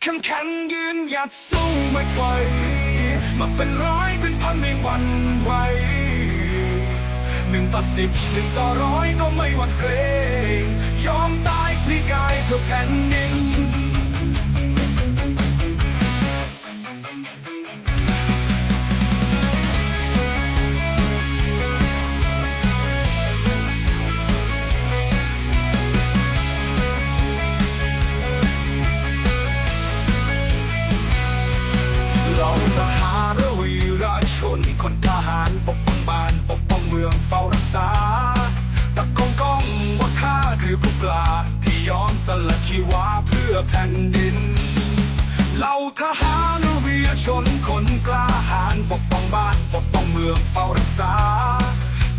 เข้มแข็งยืนหยัดสู้ไม่ถอยมาเป็นร้อยเป็นพันไม่หวั่นไหวหนึ่งต่อสิบหนึ่งต่อร้อยก็ไม่หวั่นเกรงยอมตายพลีกายเพื่อแผ่นดิน แผ่นดินเราทหารวีรชนคนกล้าหาญปกป้องบ้านปกป้องเมืองเฝ้ารักษา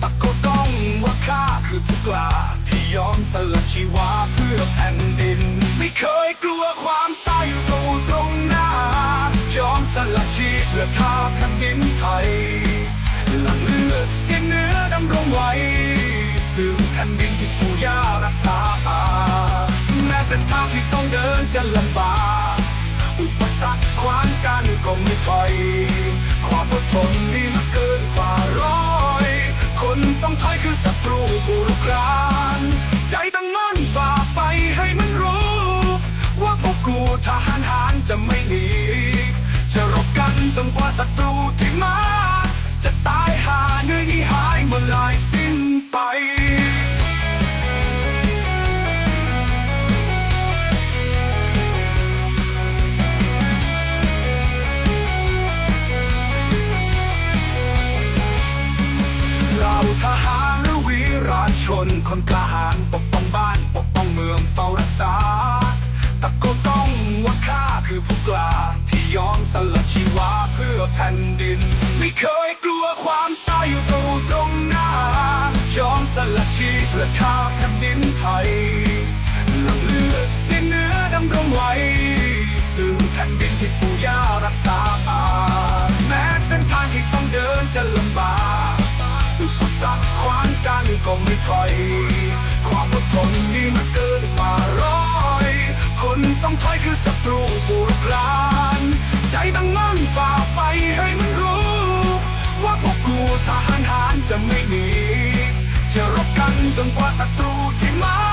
ตะโกนก้องว่าข้าคือผู้กล้าที่ยอมสละชีวาเพื่อแผ่นดิน ไม่เคยกลัวความตายอยู่ตรงตรงหน้ายอมสละชีพเพื่อทาแผ่นดินไทยหลังเลือดเสียเนื้อดำรงไว้ซึ่งแผ่นดินที่ปู่ย่ารักษา จะลำบาก อุปสรรคขวางกันก็ไม่ถอย ความอดทนนี่มันเกินกว่าร้อย คนต้องถอยคือศัตรูบุรุกรานใจต้องมั่นฝ่าไปให้มันรู้ ว่าพวกกูทหารหารจะไม่หนี นคนกล้าหาญปกป้องบ้าน ปกป้องเมืองเฝ้ารักษา ตะโกนต้องว่าข้าคือผู้กล้าที่ยอมสละชีวาเพื่อแผ่นดิน ไม่เคยกลัวความตายอยู่ตรงหน้ายอมสละชีพเพื่อทาแผ่นดินไทย ก็ไม่ถอย ความอดทนนี่มันเกินกว่าร้อย คนต้องถอยคือศัตรูบุรุษรานใจตั้งมั่นฝ่าไปให้มันรู้ ว่าพวกกูทหารหารจะไม่หนีจะรบกันจนกว่าศัตรูที่มา